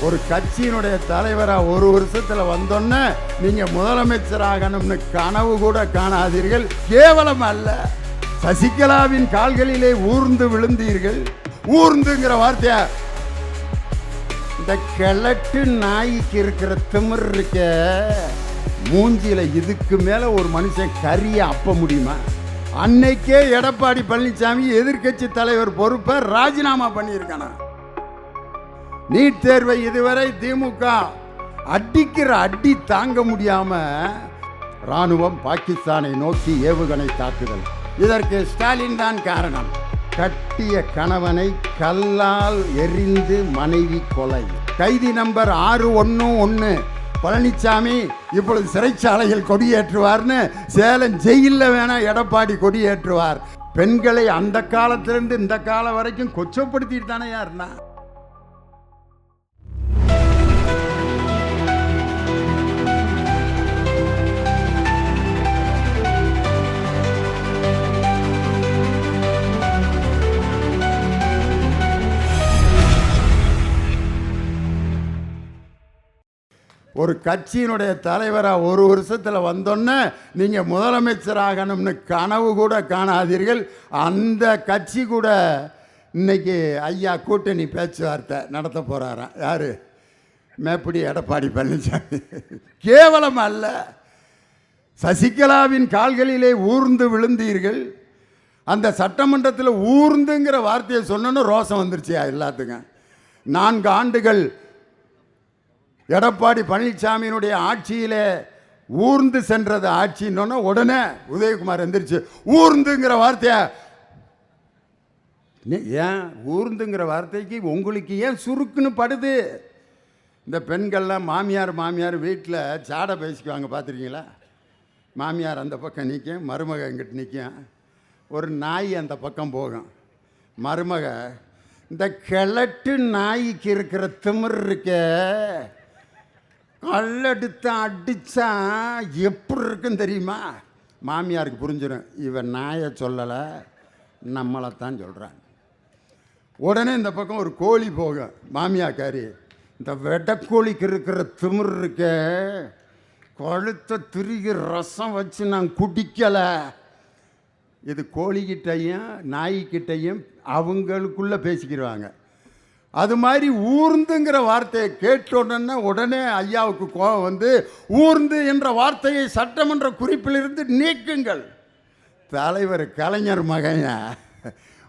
ஒரு கட்சியினுடைய தலைவராக ஒரு வருஷத்தில் வந்தோன்னே நீங்கள் முதலமைச்சராகணும்னு கனவு கூட காணாதீர்கள். கேவலம் அல்ல. சசிகலாவின் கால்களிலே ஊர்ந்து விழுந்தீர்கள். ஊர்ந்துங்கிற வார்த்தையா? இந்த கிழட்டு நாய்க்கு இருக்கிற திமிர் இருக்க. மூஞ்சியில் இதுக்கு மேலே ஒரு மனுஷன் கறியை அப்ப முடியுமா? அன்னைக்கே எடப்பாடி பழனிசாமி எதிர்க்கட்சி தலைவர் பொறுப்பை ராஜினாமா பண்ணியிருக்கானா? நீட் தேர்வை இதுவரை திமுக அடிக்கிற அடி தாங்க முடியாம ராணுவம் பாகிஸ்தானை நோக்கி ஏவுகணை தாக்குதல். இதற்கு ஸ்டாலின் தான் காரணம். கட்டிய கணவனை கல்லால் எரிந்து மனைவி கொலை. கைதி நம்பர் ஆறு ஒன்று ஒன்று. பழனிசாமி இப்பொழுது சிறைச்சாலையில் கொடியேற்றுவார்னு சேலம் ஜெயிலில் வேணா எடப்பாடி கொடியேற்றுவார். பெண்களை அந்த காலத்திலிருந்து இந்த காலம் வரைக்கும் கொச்சப்படுத்திட்டு தானே யாருன்னா? ஒரு கட்சியினுடைய தலைவராக ஒரு வருஷத்தில் வந்தோன்னே நீங்கள் முதலமைச்சராகணும்னு கனவு கூட காணாதீர்கள். அந்த கட்சி கூட இன்னைக்கு ஐயா கூட்டணி பேச்சுவார்த்தை நடத்த போகிறாராம் யார்? மேப்படி எடப்பாடி பழனிசாமி. கேவலம் அல்ல. சசிகலாவின் கால்களிலே ஊர்ந்து விழுந்தீர்கள். அந்த சட்டமன்றத்தில் ஊர்ந்துங்கிற வார்த்தையை சொன்னோன்னு ரோசம் வந்துருச்சியா எல்லாத்துக்கும். நான்கு ஆண்டுகள் எடப்பாடி பழனிசாமியினுடைய ஆட்சியில் ஊர்ந்து சென்றது ஆட்சின்னு உடனே உதயகுமார் எந்திரிச்சு ஊர்ந்துங்கிற வார்த்தையை? நீ- ஏன் ஊர்ந்துங்கிற வார்த்தைக்கு உங்களுக்கு ஏன் சுருக்குன்னு படுது? இந்த பெண்கள்லாம் மாமியார் மாமியார் வீட்டில் சாடை பேசிக்குவாங்க பார்த்துருக்கீங்களா மாமியார் அந்த பக்கம் நிற்கும் மருமக எங்கிட்ட நிற்கும் ஒரு நாய் அந்த பக்கம் போகும். மருமக இந்த கிழட்டு நாய்க்கு இருக்கிற திமிர் இருக்கே கல்லெடுத்து அடித்தா எப்படி இருக்குன்னு தெரியுமா? மாமியாருக்கு புரிஞ்சிடும் இவன் நாயை சொல்லலை நம்மளைத்தான் சொல்கிறான் உடனே இந்த பக்கம் ஒரு கோழி போகும் மாமியாக்காரி இந்த வெடக்கோழிக்கு இருக்கிற திமிர் இருக்க கழுத்தை திருகி ரசம் வச்சு நான் குடிக்கலை. இது கோழிக்கிட்டையும் நாய்கிட்டையும் அவங்களுக்குள்ளே பேசிக்கிடுவாங்க அது மாதிரி ஊர்ந்துங்கிற வார்த்தையை கேட்டோடனே உடனே ஐயாவுக்கு கோபம் வந்து ஊர்ந்து என்ற வார்த்தையை சட்டமன்ற குறிப்பிலிருந்து நீக்குங்கள். தலைவர் கலைஞர் மகன்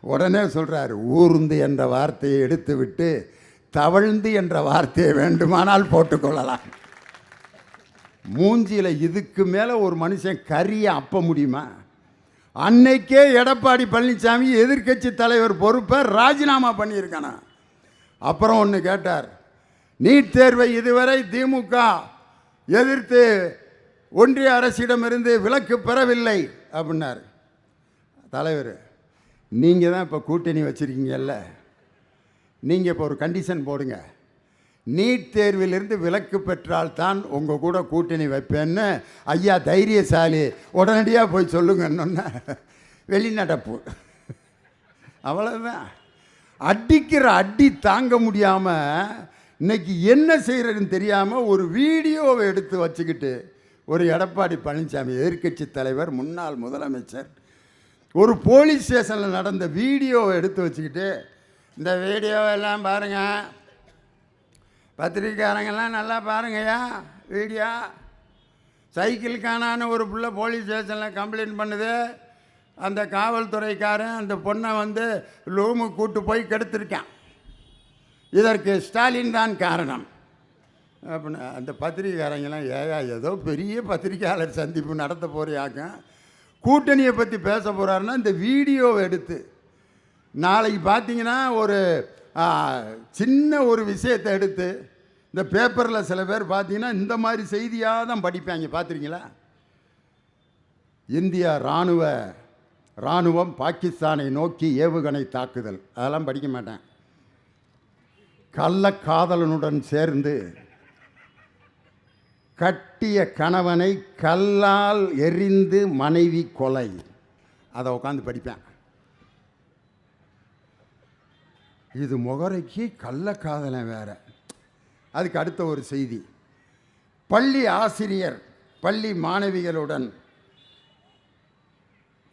உடனே சொல்கிறார் ஊர்ந்து என்ற வார்த்தையை எடுத்துவிட்டு தவழ்ந்து என்ற வார்த்தையை வேண்டுமானால் போட்டுக்கொள்ளலாம் மூஞ்சியில் இதுக்கு மேலே ஒரு மனுஷன் கறியை அப்ப முடியுமா? அன்னைக்கே எடப்பாடி பழனிசாமி எதிர்க்கட்சி தலைவர் பொறுப்பை ராஜினாமா பண்ணியிருக்கானா அப்புறம் ஒன்று கேட்டார். நீட் தேர்வை இதுவரை திமுக எதிர்த்து ஒன்றிய அரசிடமிருந்து விலக்கு பெறவில்லை அப்படின்னார். தலைவர் நீங்கள் தான் இப்போ கூட்டணி வச்சுருக்கீங்கல்ல நீங்கள் இப்போ ஒரு கண்டிஷன் போடுங்க. நீட் தேர்விலிருந்து விலக்கு பெற்றால் தான் உங்கள் கூட கூட்டணி வைப்பேன்னு ஐயா தைரியசாலி உடனடியாக போய் சொல்லுங்கன்னு வெளிநடப்பு அவ்வளோதான் அடிக்கிற அடி தாங்க முடியாமல் இன்னைக்கு என்ன செய்கிறதுன்னு தெரியாமல் ஒரு வீடியோவை எடுத்து வச்சுக்கிட்டு ஒரு எடப்பாடி பழனிசாமி எதிர்கட்சி தலைவர் முன்னாள் முதலமைச்சர் ஒரு போலீஸ் ஸ்டேஷனில் நடந்த வீடியோவை எடுத்து வச்சுக்கிட்டு இந்த வீடியோவெல்லாம் பாருங்கள் பத்திரிக்கைக்காரங்கெல்லாம் நல்லா பாருங்கய்யா வீடியோ. சைக்கிள் காணான்னு ஒரு பிள்ளை போலீஸ் ஸ்டேஷனில் கம்ப்ளைண்ட் பண்ணுது. அந்த காவல்துறைக்காரன் அந்த பொண்ணை வந்து லூமு கூட்டு போய் கெடுத்திருக்கான். இதற்கு ஸ்டாலின் தான் காரணம். அப்படின்னு அந்த பத்திரிக்கைக்காரங்கெல்லாம் ஏயா ஏதோ பெரிய பத்திரிக்கையாளர் சந்திப்பு நடத்த போறியாக்கும் கூட்டணியை பற்றி பேச போகிறாருன்னா இந்த வீடியோவை எடுத்து. நாளைக்கு பார்த்தீங்கன்னா ஒரு சின்ன ஒரு விஷயத்தை எடுத்து இந்த பேப்பரில் சில பேர் பார்த்தீங்கன்னா இந்த மாதிரி செய்தியாக தான் படிப்பாங்க பார்த்துருக்கீங்களா இந்தியா இராணுவ இராணுவம் பாகிஸ்தானை நோக்கி ஏவுகணை தாக்குதல். அதெல்லாம் படிக்க மாட்டேன். கள்ளக்காதலனுடன் சேர்ந்து கட்டிய கணவனை கல்லால் எரிந்து மனைவி கொலை. அதை உட்காந்து படிப்பேன். இது முகரைக்கு கள்ளக்காதலன் வேற. அதுக்கு அடுத்த ஒரு செய்தி. பள்ளி ஆசிரியர் பள்ளி மாணவிகளுடன்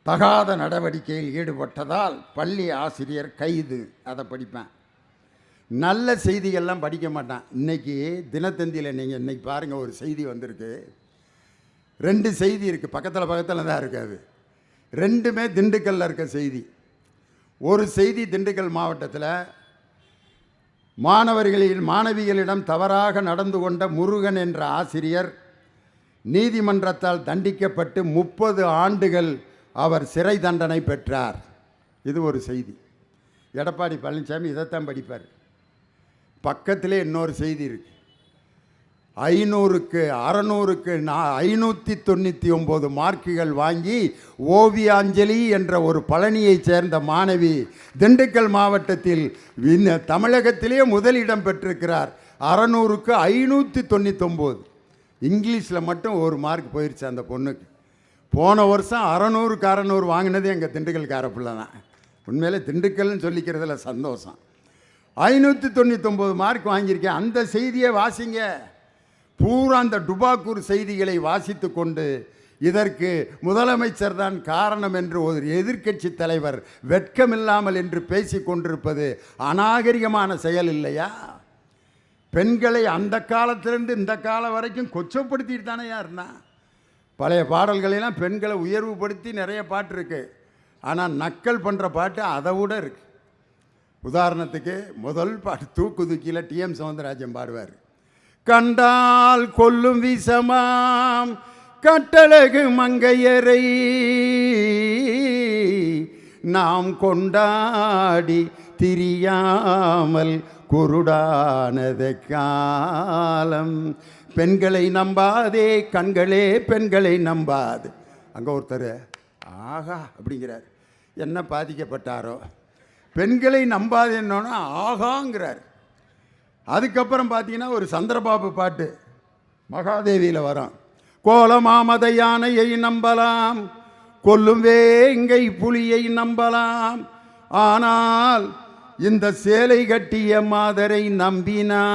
தகாத நடவடிக்கையில் ஈடுபட்டதால் பள்ளி ஆசிரியர் கைது. அதை படிப்பேன். நல்ல செய்திகள்லாம் படிக்க மாட்டான். இன்னைக்கு தினத்தந்தியில் நீங்கள் இன்னைக்கு பாருங்கள் ஒரு செய்தி வந்திருக்கு. ரெண்டு செய்தி இருக்குது பக்கத்தில் பக்கத்தில் தான் இருக்காது ரெண்டுமே திண்டுக்கல்ல இருக்க செய்தி. ஒரு செய்தி திண்டுக்கல் மாவட்டத்தில் மாணவர்களில் மாணவிகளிடம் தவறாக நடந்து கொண்ட முருகன் என்ற ஆசிரியர் நீதிமன்றத்தால் தண்டிக்கப்பட்டு முப்பது ஆண்டுகள் அவர் சிறை தண்டனை பெற்றார். இது ஒரு செய்தி. எடப்பாடி பழனிசாமி இதைத்தான் படிப்பார். பக்கத்திலே இன்னொரு செய்தி இருக்கு. ஐநூறுக்கு அறநூறுக்கு நான் ஐநூற்றி தொண்ணூற்றி ஒம்பது மார்க்குகள் வாங்கி ஓவியாஞ்சலி என்ற ஒரு பழனியைச் சேர்ந்த மாணவி திண்டுக்கல் மாவட்டத்தில் இந்த தமிழகத்திலே முதலிடம் பெற்றிருக்கிறார். அறநூறுக்கு ஐநூற்றி தொண்ணூத்தொம்பது இங்கிலீஷில் மட்டும் ஒரு மார்க் போயிடுச்சு அந்த பொண்ணுக்கு. போன வருஷம் அறநூறுக்கு அறநூறு வாங்கினது எங்கள் திண்டுக்கல் காரப்பிள்ளை தான். உண்மையிலே திண்டுக்கல்னு சொல்லிக்கிறதுல சந்தோஷம். ஐநூற்றி தொண்ணூத்தொம்பது மார்க் வாங்கியிருக்கேன். அந்த செய்தியை வாசிங்க. பூரா அந்த டுபாக்கூர் செய்திகளை வாசித்து கொண்டு இதற்கு முதலமைச்சர் தான் காரணம் என்று ஒரு எதிர்க்கட்சி தலைவர் வெட்கமில்லாமல் என்று பேசி கொண்டிருப்பது அநாகரிகமான செயல் இல்லையா? பெண்களை அந்த காலத்திலிருந்து இந்த காலம் வரைக்கும் கொச்சப்படுத்திட்டு தானே யாருன்னா? பழைய பாடல்களெல்லாம் பெண்களை உயர்வுபடுத்தி நிறைய பாட்டு இருக்குது ஆனால் நக்கல் பண்ணுற பாட்டு அதை விட இருக்குது உதாரணத்துக்கு முதல் பாட்டு தூக்குதுக்கியில் டிஎம் சவுந்தரராஜன் பாடுவார். கண்டால் கொல்லும் விஷமாம் கட்டழகு மங்கையரை. நாம் கொண்டாடி திரியாமல் குருடானது காலம். பெண்களை நம்பாதே கண்களே பெண்களை நம்பாது. அங்கே ஒருத்தர் ஆகா அப்படிங்கிறார். என்ன பாதிக்கப்பட்டாரோ? பெண்களை நம்பாதேன்னொன்னா ஆகாங்கிறார். அதுக்கப்புறம் பார்த்தீங்கன்னா ஒரு சந்திரபாபு பாட்டு மகாதேவியில் வரும். கோலமாமத யானையை நம்பலாம் கொல்லும் வேங்கை புலியை நம்பலாம் ஆனால் இந்த சேலை கட்டிய மாதரை நம்பினால்.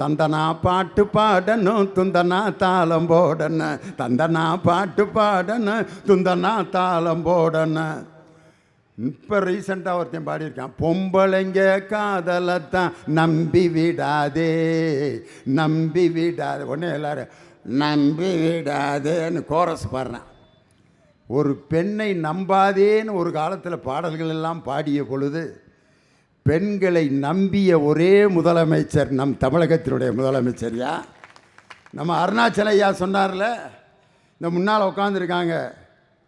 தந்தனா பாட்டு பாடணும் துந்தனா தாளம் போடணும். தந்தனா பாட்டு பாடணும் துந்தனா தாளம் போடணும். இப்போ ரீசெண்டாக ஒருத்தன் பாடியிருக்கான். பொம்பளைங்க காதலைத்தான் நம்பி விடாதே நம்பி விடாதே. ஒன்று எல்லாரும் நம்பி விடாதேன்னு கோரஸ் பாடுறான். ஒரு பெண்ணை நம்பாதேன்னு ஒரு காலத்தில் பாடல்கள் எல்லாம் பாடிய பொழுது பெண்களை நம்பிய ஒரே முதலமைச்சர் நம் தமிழகத்தினுடைய முதலமைச்சர்யா நம்ம அருணாச்சல ஐயா சொன்னார்ல இந்த முன்னால் உட்காந்துருக்காங்க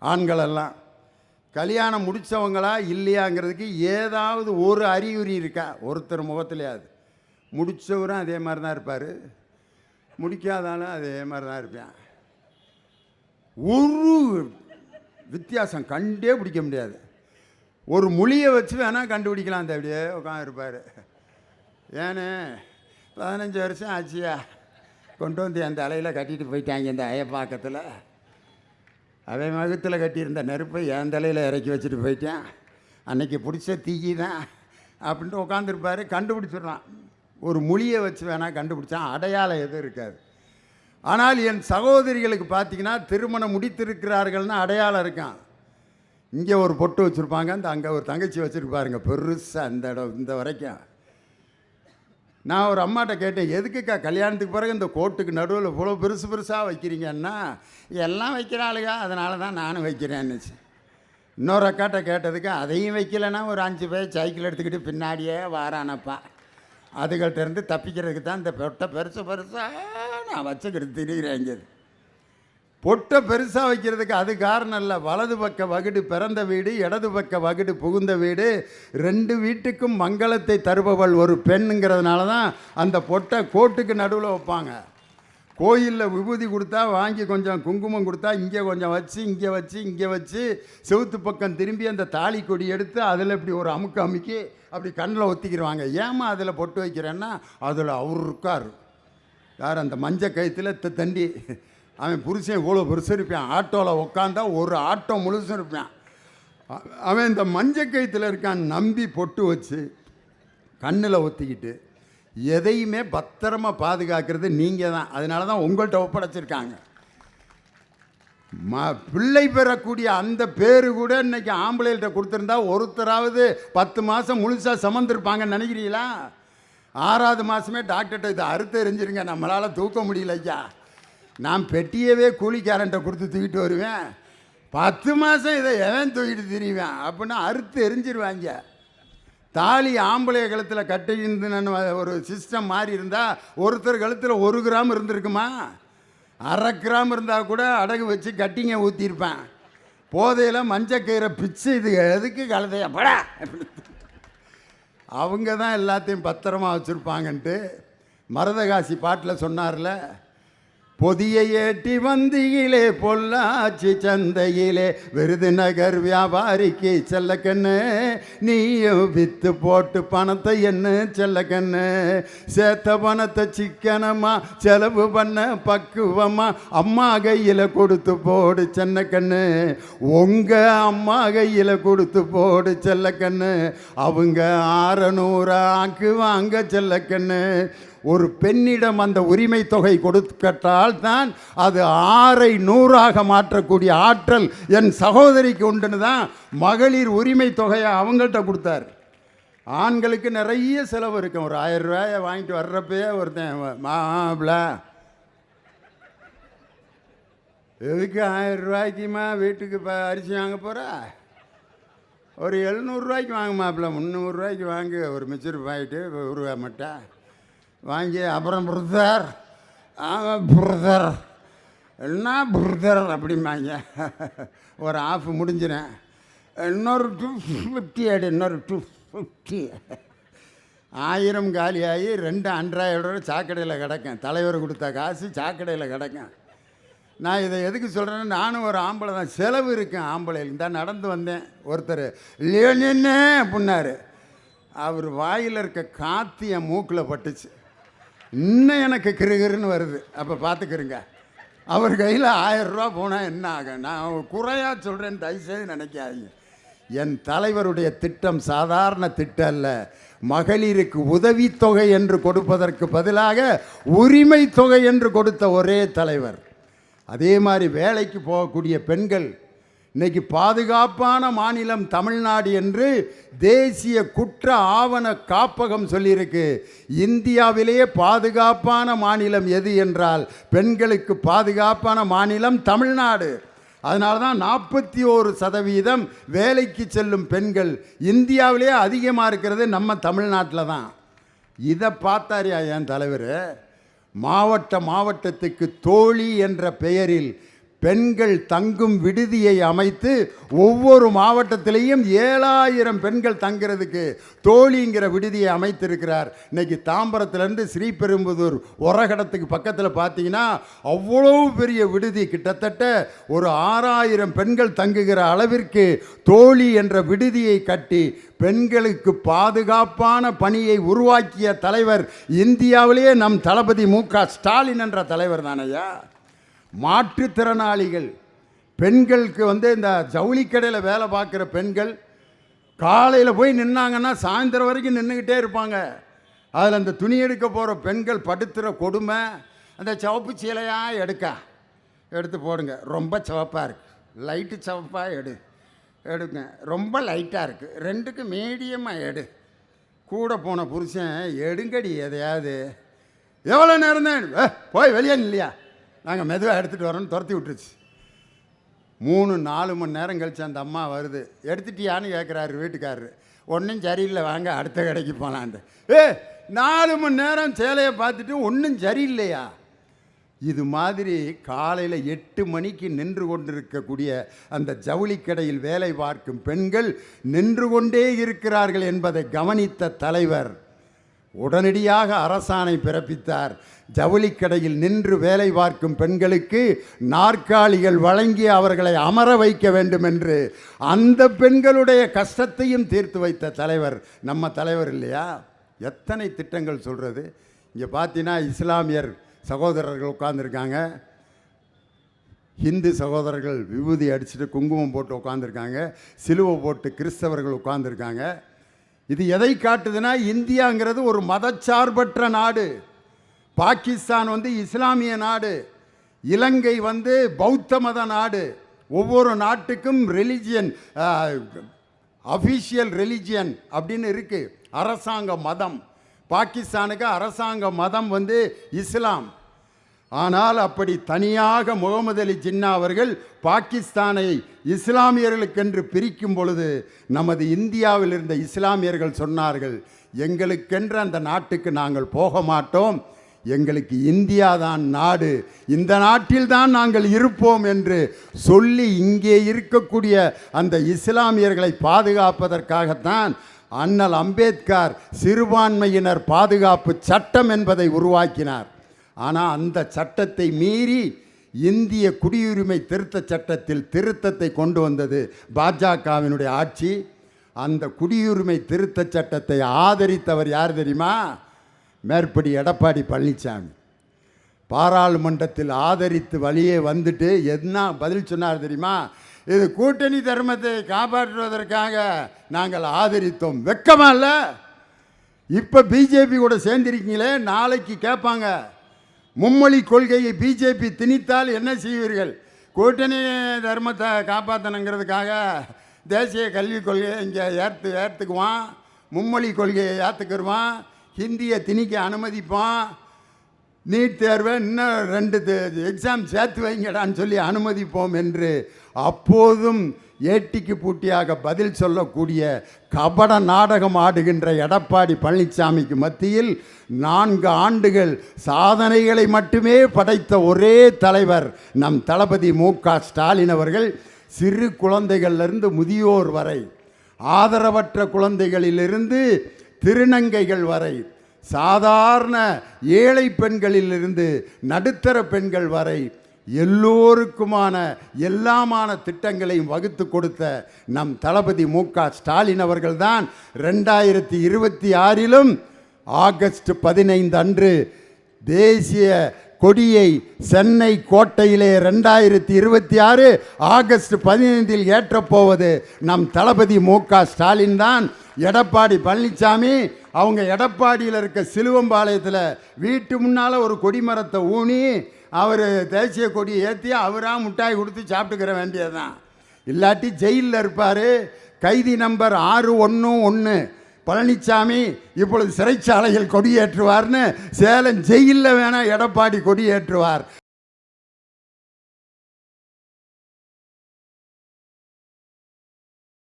ஆண்களெல்லாம். கல்யாணம் முடித்தவங்களா இல்லையாங்கிறதுக்கு ஏதாவது ஒரு அறிகுறி இருக்கா? ஒருத்தர் முகத்துலையாவது. முடித்தவரும் அதே மாதிரி தான் இருப்பார். முடிக்காதாலும் அதே மாதிரி தான் இருப்பேன். ஒரு வித்தியாசம் கண்டே பிடிக்க முடியாது. ஒரு மொழியை வச்சு வேணால் கண்டுபிடிக்கலாம் அந்த அப்படியே உட்காந்துருப்பார் ஏன்னு பதினஞ்சு வருஷம் ஆச்சியா? கொண்டு வந்து என் தலையில் கட்டிட்டு போயிட்டாங்க இந்த அயப்பாக்கத்தில் அவன் மகத்தில் கட்டியிருந்த நெருப்பை என் தலையில் இறக்கி வச்சுட்டு போயிட்டேன். அன்னைக்கு பிடிச்ச தீக்கி தான் அப்படின்ட்டு உட்காந்துருப்பாரு கண்டுபிடிச்சிடலாம். ஒரு மொழியை வச்சு வேணால் கண்டுபிடிச்சான் அடையாளம் எதுவும் இருக்காது. ஆனால் என் சகோதரிகளுக்கு பார்த்தீங்கன்னா திருமணம் முடித்திருக்கிறார்கள்னு அடையாளம் இருக்கான் இங்கே ஒரு பொட்டு வச்சுருப்பாங்க அந்த அங்கே ஒரு தங்கச்சி வச்சுருப்பாருங்க பெருசாக அந்த இடம் இந்த வரைக்கும். நான் ஒரு அம்மாட்ட கேட்டேன் எதுக்குக்கா கல்யாணத்துக்கு பிறகு இந்த கோட்டுக்கு நடுவில் இவ்வளோ பெருசு பெருசாக வைக்கிறீங்கன்னா? எல்லாம் வைக்கிறாளுங்க அதனால தான் நானும் வைக்கிறேன்னுச்சு இன்னொரு அக்காட்ட கேட்டதுக்கு அதையும் வைக்கலைன்னா ஒரு அஞ்சு பேர் சைக்கிள் எடுத்துக்கிட்டு பின்னாடியே வாரானப்பா. அதுகள்கிட்ட இருந்து தப்பிக்கிறதுக்கு தான் இந்த பொட்டை பெருசு பெருசாக நான் வச்சுக்கிட்டு திரிகிறேன் இங்கே. பொட்டை பெருசாக வைக்கிறதுக்கு அது காரணம் இல்லை. வலது பக்க வகுடு பிறந்த வீடு இடது பக்க வகுடு புகுந்த வீடு. ரெண்டு வீட்டுக்கும் மங்களத்தை தருபவள் ஒரு பெண்ணுங்கிறதுனால தான் அந்த பொட்டை கோட்டுக்கு நடுவில் வைப்பாங்க. கோயிலில் விபூதி கொடுத்தா வாங்கி கொஞ்சம் குங்குமம் கொடுத்தா இங்கே கொஞ்சம் வச்சு இங்கே வச்சு இங்கே வச்சு செவுத்து பக்கம் திரும்பி அந்த தாலி கொடி எடுத்து அதில் இப்படி ஒரு அமுக்கு அமுக்கி அப்படி கண்ணில் ஒத்திக்கிடுவாங்க ஏமா அதில் பொட்டு வைக்கிறேன்னா அதில் அவருக்கார். யார் அந்த மஞ்சள் கயிற்றுல த- தண்டி அவன் புருஷன் இவ்வளோ பெருசு இருப்பான். ஆட்டோவில் உட்காந்தா ஒரு ஆட்டோ முழுசும் இருப்பான். அவன் இந்த மஞ்சள் கயிற்றுல இருக்கான் நம்பி பொட்டு வச்சு கண்ணில் ஒத்திக்கிட்டு எதையுமே பத்திரமாக பாதுகாக்கிறது நீங்கள் தான் அதனால தான் உங்கள்கிட்ட ஒப்படைச்சிருக்காங்க. ம பிள்ளை பெறக்கூடிய அந்த பேர் கூட இன்னைக்கு ஆம்பளைகிட்ட கொடுத்துருந்தா ஒருத்தராவது பத்து மாதம் முழுசாக சமந்திருப்பாங்கன்னு நினைக்கிறீங்களா? ஆறாவது மாதமே டாக்டர்கிட்ட இதை அறுத்து எரிஞ்சிருங்க நம்மளால் தூக்க முடியல ஐயா. நான் பெட்டியவே கூலிக்காரன்ட்ட கொடுத்து தூக்கிட்டு வருவேன். பத்து மாதம் இதை எவன் தூக்கிட்டு திரிவேன்? அப்படின்னா அறுத்து எரிஞ்சிருவாங்க. தாலி ஆம்பளை கழுத்தில் கட்டிருந்துன்னு ஒரு சிஸ்டம் மாறி இருந்தால் ஒருத்தர் கழுத்தில் ஒரு கிராம் இருந்திருக்குமா? அரை கிராம் இருந்தால் கூட அடகு வச்சு கட்டிங்க ஊற்றிருப்பேன் போதையில் மஞ்சக்கயிறை பிச்சு இது எதுக்கு கழுதையா? படா! அவங்க தான் எல்லாத்தையும் பத்திரமா வச்சுருப்பாங்கன்ட்டு மரதகாசி பாட்டில் சொன்னார்ல பொதிய ஏட்டி வந்தியிலே பொள்ளாச்சி சந்தையிலே விருதுநகர் வியாபாரிக்கு செல்லக்கண்ணு நீயும் வித்து போட்டு பணத்தை என்ன செல்லக்கண்ணு சேர்த்த பணத்தை சிக்கனமா செலவு பண்ண பக்குவமா அம்மா கையில் கொடுத்து போடு சென்னக்கண்ணு உங்க அம்மா கையில் கொடுத்து போடு செல்லக்கண்ணு அவங்க ஆறநூறு ஆக்குவாங்க செல்லக்கண்ணு ஒரு பெண்ணிடம் அந்த உரிமை தொகை கொடுக்கட்டால் தான் அது ஆறை நூறாக மாற்றக்கூடிய ஆற்றல் என் சகோதரிக்கு உண்டுன்னு தான் மகளிர் உரிமை தொகையை அவங்கள்ட்ட கொடுத்தார். ஆண்களுக்கு நிறைய செலவு இருக்கும். ஒரு ஆயிரம் ரூபாயை வாங்கிட்டு வர்றப்பயே ஒருத்தன் மாப்பிள எதுக்கு ஆயிரம் ரூபாய்க்குமா வீட்டுக்கு இப்போ அரிசி வாங்க போகிற ஒரு எழுநூறுரூவாய்க்கு வாங்க மாப்பிள்ள முந்நூறுரூவாய்க்கு வாங்க. ஒரு மிச்சர் பாயிட்டு ஒரு ரூபா மட்டை. வாங்கி அப்புறம் பிரதர் ஆமாம் பிரதர் என்ன பிரதர் அப்படிம்பாங்க. ஒரு ஆஃப் முடிஞ்சினேன் இன்னொரு டூ ஃபிஃப்டி ஆடு இன்னொரு டூ ஃபிஃப்டி ஆயிரம் காலியாகி ரெண்டு அன்றாயிரம் சாக்கடையில் கிடக்கேன் தலைவர் கொடுத்த காசு சாக்கடையில் கிடக்கேன் நான் இதை எதுக்கு சொல்கிறேன்னா நானும் ஒரு ஆம்பளை தான். செலவு இருக்கேன் ஆம்பளையில் தான் நடந்து வந்தேன். ஒருத்தர் லியோனின்னு அப்படின்னாரு. அவர் வாயில் இருக்க காற்று என் மூக்கில் பட்டுச்சு. இன்னும் எனக்கு கிருகிருன்னு வருது. அப்போ பார்த்துக்கிறங்க அவர் கையில் ஆயிரம் போனால் என்ன ஆகும்? நான் குறையாக சொல்கிறேன்னு தயவுசெய்து நினைக்காதீங்க. என் தலைவருடைய திட்டம் சாதாரண திட்டம் அல்ல. மகளிருக்கு உதவித்தொகை என்று கொடுப்பதற்கு பதிலாக உரிமை தொகை என்று கொடுத்த ஒரே தலைவர். அதே மாதிரி வேலைக்கு போகக்கூடிய பெண்கள் இன்னைக்கு பாதுகாப்பான மாநிலம் தமிழ்நாடு என்று தேசிய குற்ற ஆவண காப்பகம் சொல்லியிருக்கு. இந்தியாவிலேயே பாதுகாப்பான மாநிலம் எது என்றால் பெண்களுக்கு பாதுகாப்பான மாநிலம் தமிழ்நாடு. அதனால தான் நாற்பத்தி ஓரு சதவீதம் வேலைக்கு செல்லும் பெண்கள் இந்தியாவிலேயே அதிகமாக இருக்கிறது நம்ம தமிழ்நாட்டில் தான். இதை பார்த்தாரியா என் தலைவர்? மாவட்ட மாவட்டத்துக்கு தோழி என்ற பெயரில் பெண்கள் தங்கும் விடுதியை அமைத்து ஒவ்வொரு மாவட்டத்திலையும் ஏழாயிரம் பெண்கள் தங்கிறதுக்கு தோழிங்கிற விடுதியை அமைத்திருக்கிறார். இன்னைக்கு தாம்பரத்துலேருந்து ஸ்ரீபெரும்புதூர் உரகடத்துக்கு பக்கத்தில் பார்த்தீங்கன்னா அவ்வளோ பெரிய விடுதி. கிட்டத்தட்ட ஒரு ஆறாயிரம் பெண்கள் தங்குகிற அளவிற்கு தோழி என்ற விடுதியை கட்டி பெண்களுக்கு பாதுகாப்பான பணியை உருவாக்கிய தலைவர் இந்தியாவிலேயே நம் தளபதி மு க ஸ்டாலின் என்ற தலைவர் தானையா மாற்றுத்திறனாளிகள். பெண்களுக்கு வந்து இந்த ஜவுளி கடையில் வேலை பார்க்குற பெண்கள் காலையில் போய் நின்னாங்கன்னா சாயந்தரம் வரைக்கும் நின்றுக்கிட்டே இருப்பாங்க. அதில் அந்த துணி எடுக்க போகிற பெண்கள் படுத்துகிற கொடுமை அந்த சிவப்பு சீலையாக எடுக்க எடுத்து போடுங்க. ரொம்ப சிவப்பாக இருக்குது லைட்டு சிவப்பாக எடு எடுங்க. ரொம்ப லைட்டாக இருக்குது ரெண்டுக்கு மீடியமாக எடு. கூட போன புருஷன் எடுங்கடி எதையாவது. எவ்வளோ நேரம் தான் போய் வெளியே இல்லையா நாங்கள் மெதுவாக எடுத்துகிட்டு வரோன்னு துரத்தி விட்டுருச்சு. மூணு நாலு மணி நேரம் கழிச்சு அந்த அம்மா வருது. எடுத்துட்டியான்னு கேட்குறாரு வீட்டுக்காரரு. ஒன்றும் சரியில்லை வாங்க அடுத்த கடைக்கு போகலான்ட்டு ஏ நாலு மணி நேரம் சேலையை பார்த்துட்டு ஒன்றும் சரியில்லையா? இது மாதிரி காலையில் எட்டு மணிக்கு நின்று கொண்டிருக்கக்கூடிய அந்த ஜவுளி கடையில் வேலை பார்க்கும் பெண்கள் நின்று கொண்டே இருக்கிறார்கள் என்பதை கவனித்த தலைவர் உடனடியாக அரசாணை பிறப்பித்தார். ஜவுளிக்கடையில் நின்று வேலை பார்க்கும் பெண்களுக்கு நாற்காலிகள் வழங்கி அவர்களை அமர வைக்க வேண்டும் என்று அந்த பெண்களுடைய கஷ்டத்தையும் தீர்த்து வைத்த தலைவர். நம்ம தலைவர் இல்லையா? எத்தனை திட்டங்கள் சொல்கிறது இங்கே பார்த்தீங்கன்னா இஸ்லாமியர் சகோதரர்கள் உட்காந்துருக்காங்க ஹிந்து சகோதரர்கள் விபூதி அடிச்சுட்டு குங்குமம் போட்டு உட்காந்துருக்காங்க சிலுவை போட்டு கிறிஸ்தவர்கள் உட்காந்துருக்காங்க இது எதை காட்டுதுன்னா இந்தியாங்கிறது ஒரு மதச்சார்பற்ற நாடு. பாகிஸ்தான் வந்து இஸ்லாமிய நாடு இலங்கை வந்து பௌத்த மத நாடு ஒவ்வொரு நாட்டுக்கும் ரிலிஜியன் அஃபிஷியல் ரிலிஜியன் அப்படின்னு இருக்குது அரசாங்க மதம். பாகிஸ்தானுக்கு அரசாங்க மதம் வந்து இஸ்லாம். ஆனால் அப்படி தனியாக முகமது அலி ஜின்னா அவர்கள் பாகிஸ்தானை இஸ்லாமியர்களுக்கென்று பிரிக்கும் பொழுது நமது இந்தியாவில் இருந்த இஸ்லாமியர்கள் சொன்னார்கள் எங்களுக்கென்று அந்த நாட்டுக்கு நாங்கள் போக மாட்டோம் எங்களுக்கு இந்தியா தான் நாடு. இந்த நாட்டில் தான் நாங்கள் இருப்போம் என்று சொல்லி இங்கே இருக்கக்கூடிய அந்த இஸ்லாமியர்களை பாதுகாப்பதற்காகத்தான் அண்ணல் அம்பேத்கர் சிறுபான்மையினர் பாதுகாப்பு சட்டம் என்பதை உருவாக்கினார். ஆனால் அந்த சட்டத்தை மீறி இந்திய குடியுரிமை திருத்த சட்டத்தில் திருத்தத்தை கொண்டு வந்தது பாஜகவினுடைய ஆட்சி. அந்த குடியுரிமை திருத்த சட்டத்தை ஆதரித்தவர் யார் தெரியுமா? மேற்படி எடப்பாடி பழனிசாமி பாராளுமன்றத்தில் ஆதரித்து வழியே வந்துட்டு என்ன பதில் சொன்னார் தெரியுமா? இது கூட்டணி தர்மத்தை காப்பாற்றுவதற்காக நாங்கள் ஆதரித்தோம். வெக்கமா இல்லை? இப்போ பிஜேபி கூட சேர்ந்திருக்கீங்களே நாளைக்கு கேட்பாங்க. மும்மொழி கொள்கையை பிஜேபி திணித்தால் என்ன செய்வீர்கள்? கூட்டணி தர்மத்தை காப்பாற்றணுங்கிறதுக்காக தேசிய கல்விக் கொள்கையை இங்கே ஏற்று ஏற்றுக்குவான் மும்மொழி கொள்கையை ஏற்றுக்கிடுவான் ஹிந்தியை திணிக்க அனுமதிப்பான். நீட் தேர்வை இன்னும் ரெண்டு எக்ஸாம் சேர்த்து வைங்கடான்னு சொல்லி அனுமதிப்போம் என்று அப்போதும் ஏட்டிக்கு பூட்டியாக பதில் சொல்லக்கூடிய கபட நாடகம் ஆடுகின்ற எடப்பாடி பழனிசாமிக்கு மத்தியில் நான்கு ஆண்டுகள் சாதனைகளை மட்டுமே படைத்த ஒரே தலைவர் நம் தளபதி மு க ஸ்டாலின் அவர்கள் சிறு குழந்தைகளிலிருந்து முதியோர் வரை. ஆதரவற்ற குழந்தைகளிலிருந்து திருநங்கைகள் வரை சாதாரண ஏழை பெண்களிலிருந்து நடுத்தர பெண்கள் வரை எல்லோருக்குமான எல்லாமான திட்டங்களையும் வகுத்து கொடுத்த நம் தளபதி மு. க. ஸ்டாலின் அவர்கள்தான் ரெண்டாயிரத்தி இருபத்தி ஆறிலும் ஆகஸ்ட் பதினைந்து அன்று தேசிய கொடியை சென்னை கோட்டையிலே ரெண்டாயிரத்தி இருபத்தி ஆறு ஆகஸ்ட் பதினைந்தில் ஏற்றப்போவது நம் தளபதி மு க ஸ்டாலின் தான். எடப்பாடி பழனிசாமி அவங்க எடப்பாடியில் இருக்க சிலுவம்பாளையத்தில் வீட்டு முன்னால் ஒரு கொடிமரத்தை ஊனி அவர் தேசிய கொடியை ஏற்றி அவராக முட்டாய் கொடுத்து சாப்பிட்டுக்கிற வேண்டியதுதான். இல்லாட்டி ஜெயிலில் இருப்பார். கைதி நம்பர் ஆறு ஒன்று ஒன்று. பழனிசாமி இப்பொழுது சிறைச்சாலையில் கொடியேற்றுவார்னு சேலம் ஜெயிலில் வேணால் எடப்பாடி கொடியேற்றுவார்.